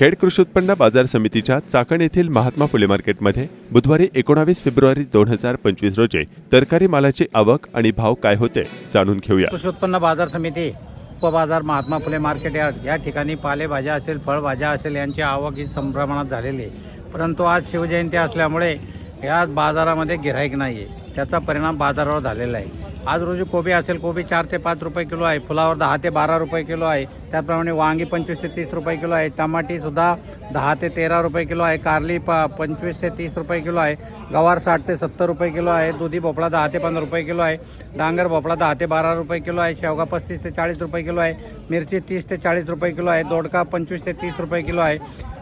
खेड कृषी उत्पन्न बाजार समितीच्या चाकण येथील महात्मा फुले मार्केटमध्ये बुधवारी एकोणावीस फेब्रुवारी दोन हजार पंचवीस रोजी तरकारी मालाची आवक आणि भाव काय होते जाणून घेऊया. कृषी उत्पन्न बाजार समिती उपबाजार महात्मा फुले मार्केट यार्ड या ठिकाणी पालेभाज्या असेल फळभाज्या असेल यांची आवक ही संप्रमाणात झालेली आहे. परंतु आज शिवजयंती असल्यामुळे या बाजारामध्ये गिराईक नाही आहे त्याचा परिणाम बाजारावर झालेला आहे. आज रोजी कोबी असेल कोबी चार ते पाच रुपये किलो आहे फुलावर दहा ते बारा रुपये किलो आहे त्याचप्रमाणे वांगी पंचवीस ते तीस रुपये किलो आहे टमाटीसुद्धा दहा ते तेरा रुपये किलो आहे कारली प पंचवीस ते तीस रुपये किलो आहे गवार साठ ते सत्तर रुपये किलो आहे दुधी भोपळा दहा ते पंधरा रुपये किलो आहे डांगर भोपळा दहा ते बारा रुपये किलो आहे शेवगा पस्तीस ते चाळीस रुपये किलो आहे मिरची तीस ते चाळीस रुपये किलो आहे दोडका पंचवीस ते तीस रुपये किलो आहे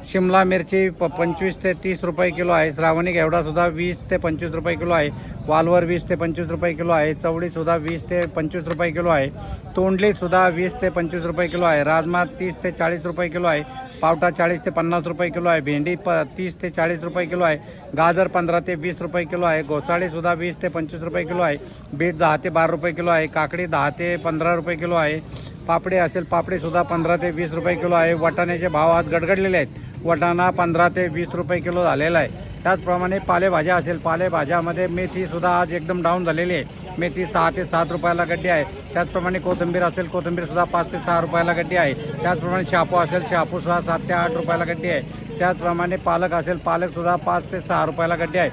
शिमला मिरची प पंचवीस ते तीस रुपये किलो आहे श्रावणी घेवडासुद्धा वीस ते पंचवीस रुपये किलो आहे वालवर वीस ते पंचवीस रुपये किलो आहे चवळीसुद्धा वीस ते पंचवीस रुपये किलो आहे तोंडलीसुद्धा वीस ते पंचवीस रुपये किलो आहे राजमा तीस ते चाळीस रुपये किलो आहे पावटा चाळीस ते पन्नास रुपये किलो आहे भेंडी प तीस ते चाळीस रुपये किलो आहे गाजर पंधरा ते वीस रुपये किलो आहे घोसाळीसुद्धा वीस ते पंचवीस रुपये किलो आहे बीट दहा ते बारा रुपये किलो आहे काकडी दहा ते पंधरा रुपये किलो आहे पापडी असेल पापडीसुद्धा पंधरा ते वीस रुपये किलो आहे वाटाण्याचे भाव आज गडगडलेले आहेत वटाणा पंधरा ते वीस रुपये किलो झालेला आहे. त्याचप्रमाणे पालेभाज्या असेल पालेभाज्यामध्ये मेथीसुद्धा आज एकदम डाऊन झालेली आहे. मेथी सहा ते सात रुपयाला गड्डी आहे. त्याचप्रमाणे कोथिंबीर असेल कोथिंबीरसुद्धा पाच ते सहा रुपयाला गड्डी आहे. त्याचप्रमाणे शापू असेल शापूसुद्धा सात ते आठ रुपयाला गड्डी आहे. त्याचप्रमाणे पालक असेल पालकसुद्धा पाच ते सहा रुपयाला गड्डी आहे.